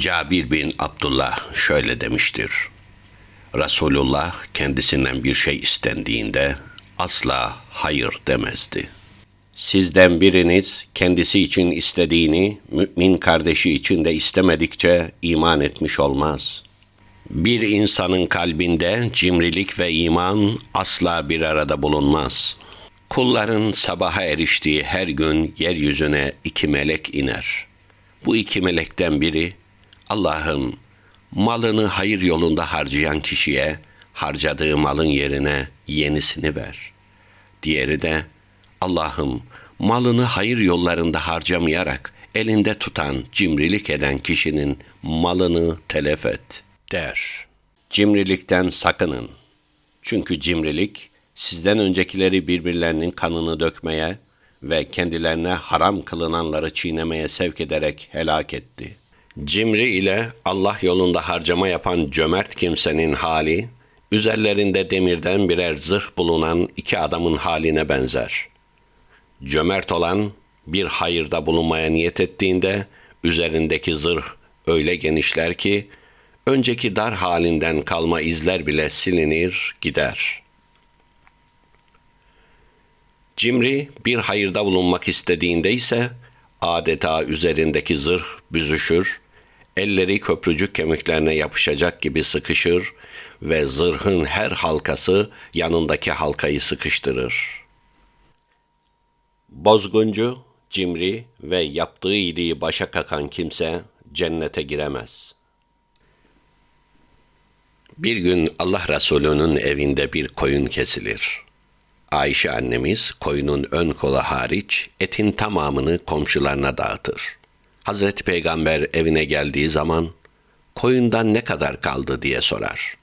Cabir bin Abdullah şöyle demiştir. Resulullah kendisinden bir şey istendiğinde asla hayır demezdi. Sizden biriniz kendisi için istediğini mümin kardeşi için de istemedikçe iman etmiş olmaz. Bir insanın kalbinde cimrilik ve iman asla bir arada bulunmaz. Kulların sabaha eriştiği her gün yeryüzüne iki melek iner. Bu iki melekten biri Allah'ım malını hayır yolunda harcayan kişiye harcadığı malın yerine yenisini ver. Diğeri de Allah'ım malını hayır yollarında harcamayarak elinde tutan, cimrilik eden kişinin malını telef et der. Cimrilikten sakının. Çünkü cimrilik sizden öncekileri birbirlerinin kanını dökmeye ve kendilerine haram kılınanları çiğnemeye sevk ederek helak etti. Cimri ile Allah yolunda harcama yapan cömert kimsenin hali, üzerlerinde demirden birer zırh bulunan iki adamın haline benzer. Cömert olan bir hayırda bulunmaya niyet ettiğinde üzerindeki zırh öyle genişler ki önceki dar halinden kalma izler bile silinir gider. Cimri bir hayırda bulunmak istediğinde ise adeta üzerindeki zırh büzüşür, elleri köprücük kemiklerine yapışacak gibi sıkışır ve zırhın her halkası yanındaki halkayı sıkıştırır. Bozguncu, cimri ve yaptığı iyiliği başa kakan kimse cennete giremez. Bir gün Allah Resulü'nün evinde bir koyun kesilir. Ayşe annemiz koyunun ön kolu hariç etin tamamını komşularına dağıtır. Hazreti Peygamber evine geldiği zaman koyundan ne kadar kaldı diye sorar.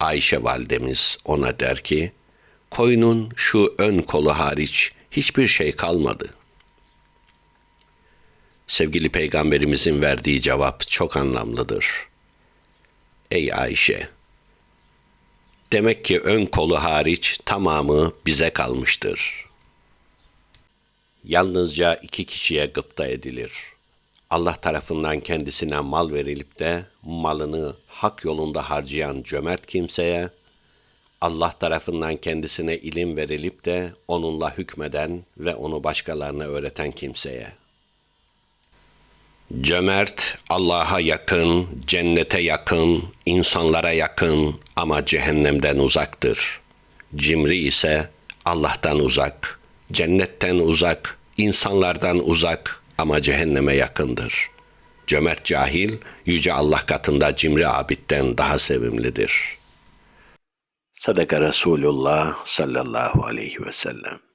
Ayşe validemiz ona der ki, koyunun şu ön kolu hariç hiçbir şey kalmadı. Sevgili Peygamberimizin verdiği cevap çok anlamlıdır. Ey Ayşe! Demek ki ön kolu hariç tamamı bize kalmıştır. Yalnızca iki kişiye gıpta edilir. Allah tarafından kendisine mal verilip de malını hak yolunda harcayan cömert kimseye, Allah tarafından kendisine ilim verilip de onunla hükmeden ve onu başkalarına öğreten kimseye. Cömert, Allah'a yakın, cennete yakın, insanlara yakın ama cehennemden uzaktır. Cimri ise Allah'tan uzak, cennetten uzak, insanlardan uzak ama cehenneme yakındır. Cömert cahil, yüce Allah katında cimri abitten daha sevimlidir. Sadaka Resulullah sallallahu aleyhi ve sellem.